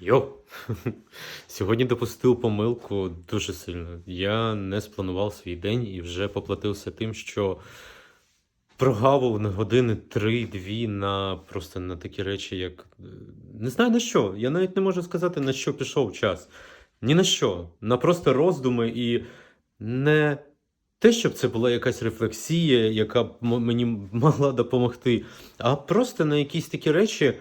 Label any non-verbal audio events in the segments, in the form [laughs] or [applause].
Йо! [laughs] Сьогодні допустив помилку дуже сильно. Я не спланував свій день і вже поплатився тим, що прогавив на години 3-2 на просто на такі речі, як. е, Не знаю на що. Я навіть не можу сказати, на що пішов час. Ні на що. На просто роздуми і не те, щоб це була якась рефлексія, яка б мені могла допомогти, а просто на якісь такі речі.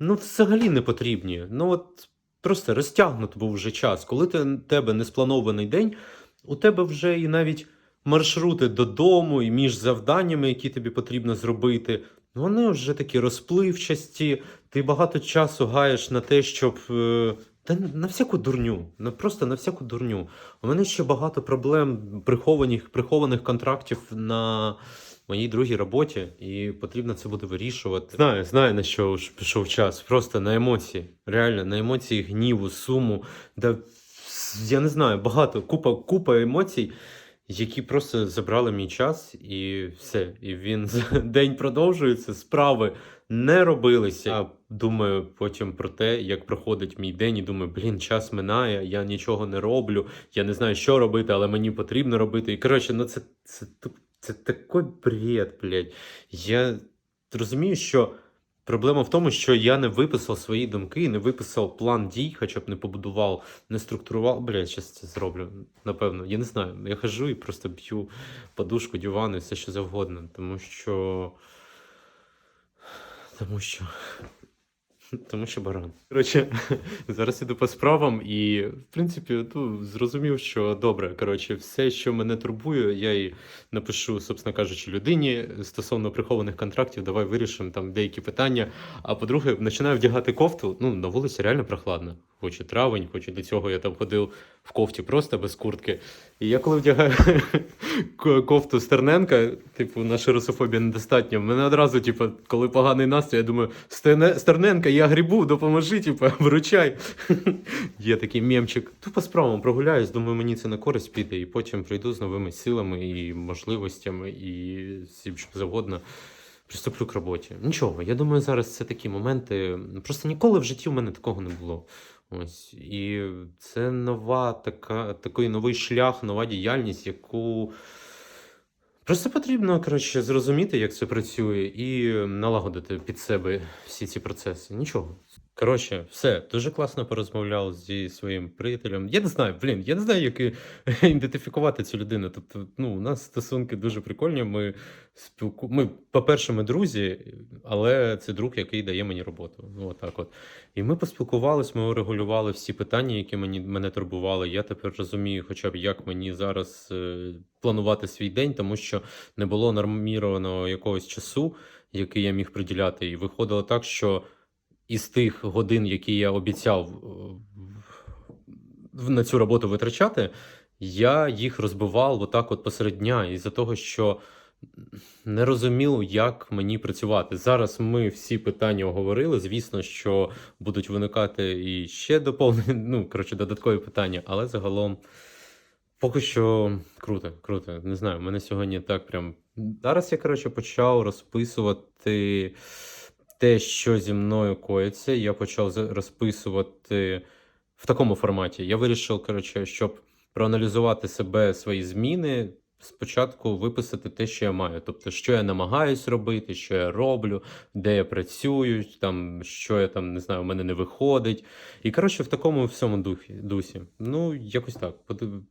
Ну, взагалі не потрібні. Ну, от просто розтягнуто був вже час. Коли ти, тебе не спланований день, у тебе вже і навіть маршрути додому, і між завданнями, які тобі потрібно зробити, вони вже такі розпливчасті. Ти багато часу гаєш на те, щоб. е, Та на всяку дурню, на просто на всяку дурню. У мене ще багато проблем прихованих, прихованих контрактів на моїй другій роботі, і потрібно це буде вирішувати. Знаю, знаю на що ж пішов час. Просто на емоції. Реально, на емоції гніву, суму. Да, я не знаю, багато, купа, купа емоцій, які просто забрали мій час, і все. І він день продовжується, справи не робилися. Я думаю потім про те, як проходить мій день, і думаю, блін, час минає, я нічого не роблю, я не знаю, що робити, але мені потрібно робити. І коротше, ну це, це, це такий бред, блядь. Я розумію, що проблема в тому, що я не виписав свої думки, не виписав план дій, хоча б не побудував, не структурував. Блядь, зараз це зроблю, напевно. Я не знаю. Я хожу і просто б'ю подушку, диван і все що завгодно, тому що. Тому що. Тому що баран. Коротше, [laughs] зараз іду по справам, і в принципі, ну, зрозумів, що добре. Коротше, все, що мене турбує, я і напишу, собственно кажучи, людині стосовно прихованих контрактів, давай вирішимо там деякі питання. А по-друге, починаю вдягати кофту. Ну, на вулиці реально прохладно. Хоч і травень, хоч і до цього я там ходив в кофті просто без куртки. І я коли вдягаю [laughs] кофту Стерненка, типу, наша русофобія недостатньо. Мене одразу, типу, коли поганий настрій, я думаю, «Стерне- Стерненка, я грибу, допоможи, типу, [laughs] виручай. [laughs] Є такий мемчик. Тупо справам прогуляюсь, думаю, мені це на користь піде, і потім прийду з новими силами і можливостями, і всім що завгодно. Приступлю к роботі. Нічого, я думаю, зараз це такі моменти. Просто ніколи в житті в мене такого не було. Ось і це нова така, такий новий шлях, нова діяльність, яку просто потрібно коротше, зрозуміти, як це працює, і налагодити під себе всі ці процеси. Нічого. Коротше, все, дуже класно порозмовляв зі своїм приятелем. Я не знаю, блін, я не знаю, як [laughs] ідентифікувати цю людину. Тобто, ну, у нас стосунки дуже прикольні. Ми спілку... Ми, по-перше, ми друзі, але це друг, який дає мені роботу. Ну, отак от. І ми поспілкувалися, ми урегулювали всі питання, які мені, мене турбували. Я тепер розумію, хоча б як мені зараз е, планувати свій день, тому що не було нормірованого якогось часу, який я міг приділяти. І виходило так, що із тих годин, які я обіцяв е, на цю роботу витрачати, я їх розбивав отак от посеред дня, із-за того, що не розумів, як мені працювати. Зараз ми всі питання оговорили. Звісно, що будуть виникати і ще доповнені, [laughs] ну, коротше, додаткові питання, але загалом поки що круто, круто. Не знаю, мене сьогодні так прям. Зараз я, коротше, почав розписувати те, що зі мною коїться. Я почав розписувати в такому форматі. Я вирішив, коротше, щоб проаналізувати себе, свої зміни. Спочатку виписати те, що я маю, тобто, що я намагаюсь робити, що я роблю, де я працюю, там що я там не знаю, у мене не виходить. І коротше, в такому всьому духі дусі. Ну, якось так.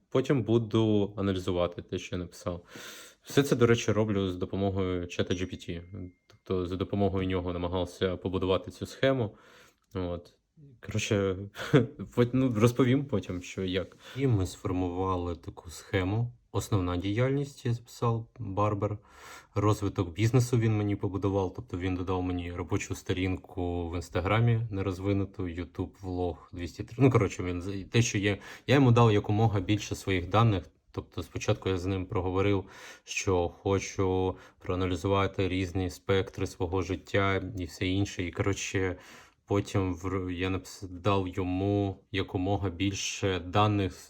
Потім буду аналізувати те, що я написав. Все це, до речі, роблю з допомогою чата GPT. Тобто, за допомогою нього намагався побудувати цю схему. От. Коротше, [laughs] ну, розповім потім, що як. І ми сформували таку схему. Основна діяльність я записав Барбер. Розвиток бізнесу він мені побудував. Тобто він додав мені робочу сторінку в інстаграмі нерозвинуту, YouTube влог 203. Ну, коротше, він те, що є. Я йому дав якомога більше своїх даних. Тобто, спочатку я з ним проговорив, що хочу проаналізувати різні спектри свого життя і все інше. І коротше, потім я дав йому якомога більше даних,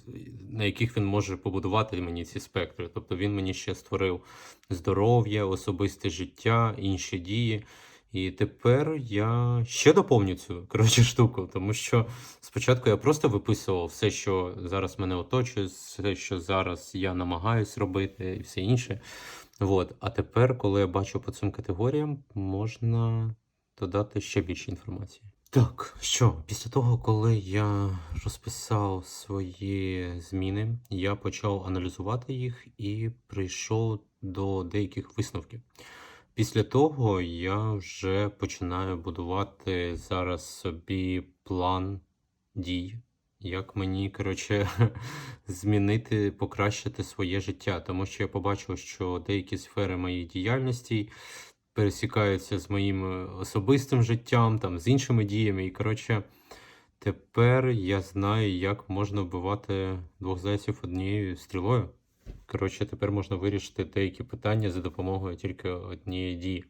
на яких він може побудувати мені ці спектри. Тобто він мені ще створив здоров'я, особисте життя, інші дії. І тепер я ще доповню цю коротше штуку, тому що спочатку я просто виписував все, що зараз мене оточує, все, що зараз я намагаюсь робити, і все інше. От. А тепер, коли я бачу по цим категоріям, можна додати ще більше інформації. Так, що, після того, коли я розписав свої зміни, я почав аналізувати їх і прийшов до деяких висновків. Після того я вже починаю будувати зараз собі план дій, як мені, коротше, [laughs] змінити, покращити своє життя. Тому що я побачив, що деякі сфери моєї діяльності пересікаються з моїм е, особистим життям, там, з іншими діями. І, коротше, тепер я знаю, як можна вбивати двох зайців однією стрілою. Коротше, тепер можна вирішити деякі питання за допомогою тільки однієї дії.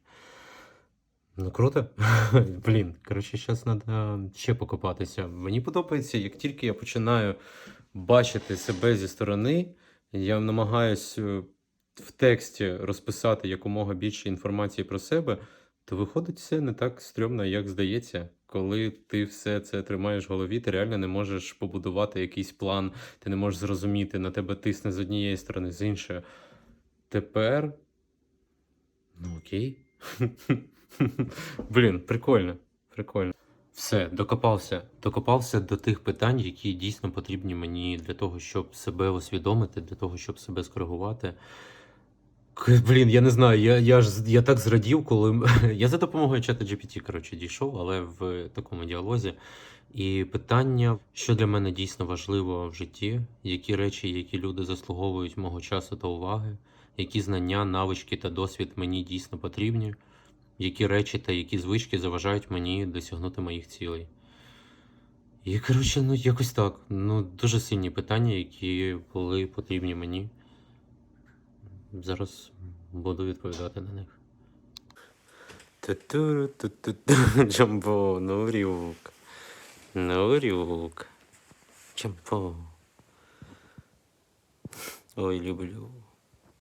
Ну, круто. [laughs] Блін, коротше, зараз треба ще покопатися. Мені подобається, як тільки я починаю бачити себе зі сторони, я намагаюсь е, в тексті розписати якомога більше інформації про себе, то виходить все не так стрьомно, як здається. Коли ти все це тримаєш в голові, ти реально не можеш побудувати якийсь план, ти не можеш зрозуміти, на тебе тисне з однієї сторони, з іншої. Тепер. Ну окей. [laughs] Блін, прикольно. Прикольно. Все, докопався. Докопався до тих питань, які дійсно потрібні мені для того, щоб себе усвідомити, для того, щоб себе скоригувати. Блін, я не знаю, я, я ж я так зрадів, коли [laughs] я за допомогою чата GPT, коротше, дійшов, але в такому діалозі. І питання, що для мене дійсно важливо в житті, які речі, які люди заслуговують мого часу та уваги, які знання, навички та досвід мені дійсно потрібні, які речі та які звички заважають мені досягнути моїх цілей. І, коротше, ну якось так. Ну, дуже сильні питання, які були потрібні мені. Зараз буду відповідати на них. [laughs] Джамбо, Нурюк. Нурюк. Джамбо. Ой, люблю.